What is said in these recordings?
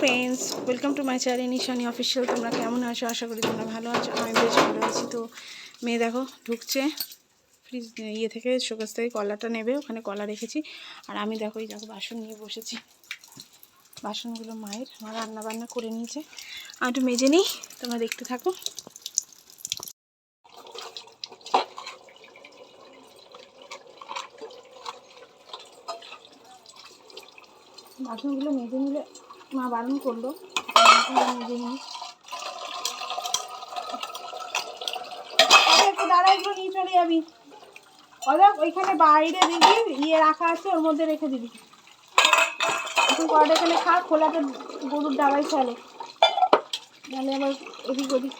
Friends welcome to my channel Nishani official তোমরা কেমন আছো? আশা করি তোমরা ভালো আছো। আমি বেশ ভালো আছি। তো মেয়ে দেখো, ঢুকছে। ফ্রিজ ইয়ে থেকে শোকেস থেকে কলাটা নেবে, ওখানে কলা রেখেছি। আর আমি দেখো, এই দেখো, বাসন নিয়ে বসেছি। বাসনগুলো মায়ের, মা রান্না বান্না করে নিয়েছে। আমি একটু মেজে নিই, তোমরা দেখতে থাকো। বাসনগুলো মেজে নিলে মা বারণ করল। দাঁড়াই একটু নিয়ে চলে যাবি। দেখ ওইখানে বাইরে দিবি ইয়ে রাখা আছে, ওর মধ্যে রেখে দিবি। এখন কটা এখানে খা খোলাটা গরুর ডাবাই চলে নাহলে আবার এদিক ওদিক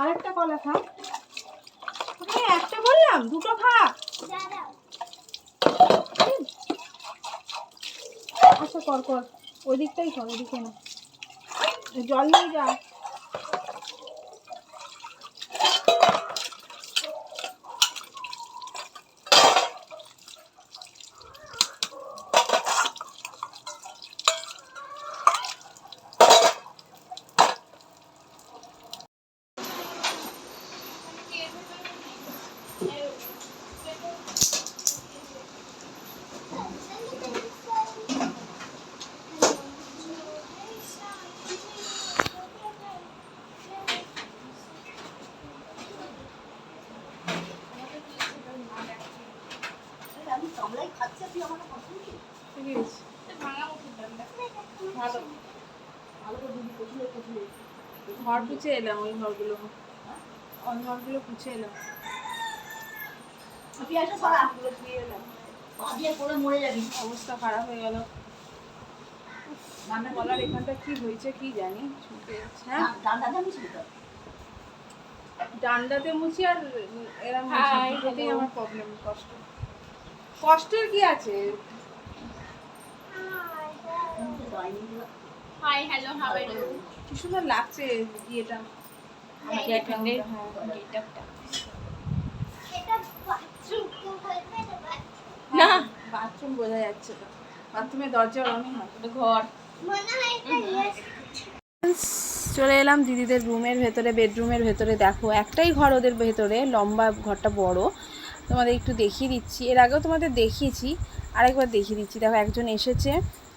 আরেকটা কলা খা হ্যাঁ? একটা বললাম, দুটো খা আচ্ছা কর কর। ওই দিকটাই কর ওদিকে না। জল নিয়ে যা। ঘর পুছে এলাম ওই ঘরগুলো। ওই ঘরগুলো পুছে এলাম। অবস্থা খারাপ হয়ে গেল। গলার এখানটা কি হয়েছে কি জানি। হ্যাঁ? ডান্ডাতে মুছি আর আমার প্রবলেম কষ্ট। কষ্টের কি আছে? Hi hello how are you কি সুন্দর লাগছে ইয়েটা না বাথরুম বোঝা যাচ্ছে না। বাথরুমের দরজা ঘর। চলে এলাম দিদিদের রুমের ভেতরে বেডরুমের ভেতরে। দেখো একটাই ঘর ওদের ভেতরে লম্বা ঘরটা বড়। তোমাদের একটু দেখিয়ে দিচ্ছি। এর আগেও তোমাদের দেখিয়েছি, আরেকবার দেখিয়ে দিচ্ছি। দেখো, একজন এসেছে,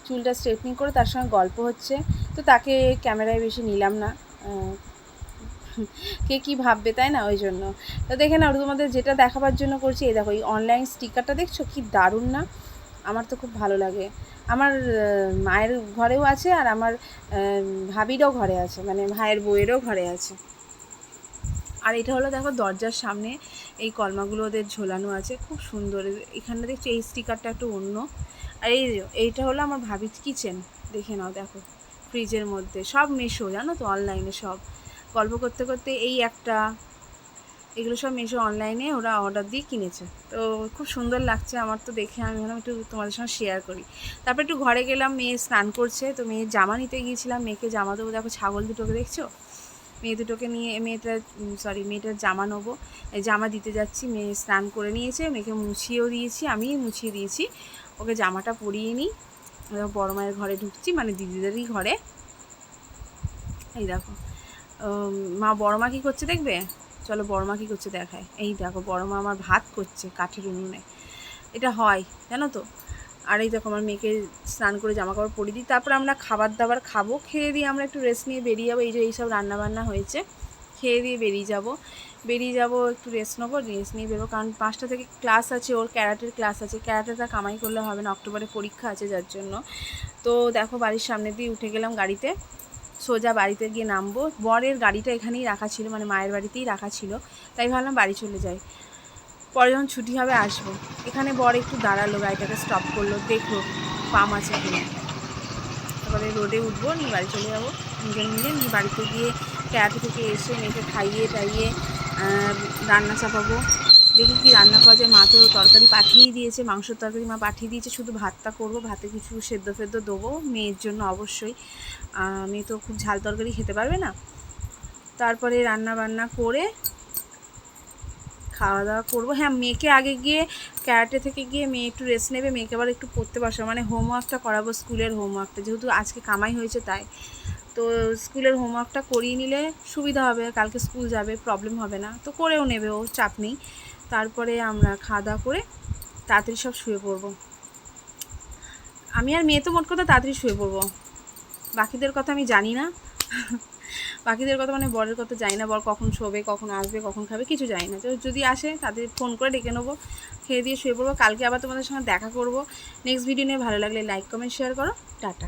চুলটা স্ট্রেটনিং করে তার সঙ্গে গল্প হচ্ছে। তো তাকে ক্যামেরায় বেশি নিলাম না। কে কি ভাববে, তাই না? ওই জন্য। তো দেখে নাও, তোমাদের যেটা দেখাবার জন্য করছি, এই দেখো, এই অনলাইন স্টিকারটা দেখছ? কি দারুণ না? আমার তো খুব ভালো লাগে। আমার মায়ের ঘরেও আছে আর আমার ভাবিরও ঘরে আছে। মানে ভাইয়ের বউয়েরও ঘরে আছে। আর এটা হলো, দেখো, দরজার সামনে এই কলমাগুলো ওদের ঝোলানো আছে, খুব সুন্দর। এখানে দেখছি এই স্টিকারটা একটু অন্য। আর এই এইটা হলো আমার ভাবির কিচেন দেখে নাও, দেখো ফ্রিজের মধ্যে। সব মেশো, জানো তো অনলাইনে সব। গল্প করতে করতে এই একটা, এগুলো সব মেশো অনলাইনে ওরা অর্ডার দিয়ে কিনেছে। তো খুব সুন্দর লাগছে আমার তো দেখে, আমি ভাবলাম একটু তোমাদের সঙ্গে শেয়ার করি। তারপর একটু ঘরে গেলাম, মেয়ে স্নান করছে, তো মেয়ের জামা নিতে গিয়েছিলাম, মেয়েকে জামা দেবো, দেখো ছাগল দুটোকে দেখছ? মেয়ে দুটোকে নিয়ে, মেয়েটার সরি মেয়েটার জামা নেব। জামা দিতে যাচ্ছি, মেয়ে স্নান করে নিয়েছে, মেয়েকে মুছিয়েও দিয়েছি, আমি মুছিয়ে দিয়েছি। ওকে জামাটা পরিয়ে নিই বড় মায়ের ঘরে ঢুকছি মানে দিদিদেরই ঘরে। এই দেখো মা বড় মা কী করছে দেখবে? চলো বড় মা কী করছে দেখায়। এই দেখো, বড় মা আমার ভাত করছে কাঠের উনুনে। এটা হয়, জানো তো? আর এই দেখো আমার মেয়েকে স্নান করে জামা কাপড় পরিয়ে দিই। তারপর আমরা খাবার দাবার খাব। খেয়ে দিয়ে আমরা একটু রেস্ট নিয়ে বেরিয়ে যাব। এই যে এইসব রান্না বান্না হয়েছে। খেয়ে দিয়ে বেরিয়ে যাব। বেরিয়ে যাব, একটু রেস্ট নেব রেস্ট নিয়ে বেরোবো। কারণ পাঁচটা থেকে ক্লাস আছে, ওর ক্যারাটের ক্লাস আছে। ক্যারাটেটা কামাই করলে হবে না, অক্টোবরে পরীক্ষা আছে যার জন্য। তো দেখো বাড়ির সামনে দিয়ে উঠে গেলাম গাড়িতে। সোজা বাড়িতে গিয়ে নামবো। বরের গাড়িটা এখানেই রাখা ছিল মানে মায়ের বাড়িতেই রাখা ছিল। তাই ভাবলাম বাড়ি চলে যাই। পরে যখন ছুটি হবে, আসব। এখানে বর একটু দাঁড়াল, গাড়িটাকে স্টপ করল, দেখল পাম আছে কিনা। তারপরে রোডে উঠবো, নিয়ে বাড়ি চলে যাব। দুজন মিলে নিয়ে বাড়িতে গিয়ে ক্যারাটে থেকে এসে মেয়েকে খাইয়ে টাইয়ে রান্না চাপাবো। দেখি কি রান্না করা যায়। মা তো তরকারি পাঠিয়েই দিয়েছে, মাংসের তরকারি মা পাঠিয়ে দিয়েছে। শুধু ভাতটা করব, ভাতে কিছু সেদ্ধ ফেদ্ধ দেবো, মেয়ের জন্য অবশ্যই। মেয়ে তো খুব ঝাল তরকারি খেতে পারবে না। তারপরে রান্না বান্না করে খাওয়া দাওয়া করব। হ্যাঁ মেয়েকে আগে গিয়ে ক্যারাটে থেকে গিয়ে মেয়ে একটু রেস্ট নেবে, মেয়েকে আবার একটু পড়তে বসাবো। মানে হোমওয়ার্কটা করাবো স্কুলের হোমওয়ার্কটা যেহেতু আজকে কামাই হয়েছে তাই। তো স্কুলের হোমওয়ার্কটা করিয়ে নিলে সুবিধা হবে, কালকে স্কুল যাবে প্রবলেম হবে না। তো করেও নেবে ও, চাপ নেই। তারপরে আমরা খাওয়া দাওয়া করে তাড়াতাড়ি সব শুয়ে পড়ব। আমি আর মেয়ে তো মোট কথা তাড়াতাড়ি শুয়ে পড়ব। বাকিদের কথা আমি জানি না। বাকিদের কথা মানে বরের কথা যাই না, বর কখন শোবে, কখন আসবে, কখন খাবে, কিছু যাই না। তো যদি আসে, তাদের ফোন করে ডেকে নেব, খেয়ে দিয়ে শুয়ে পড়ব। কালকে আবার তোমাদের সঙ্গে দেখা করব। নেক্সট ভিডিও নিয়ে ভালো লাগলে লাইক কমেন্ট শেয়ার করো। টাটা।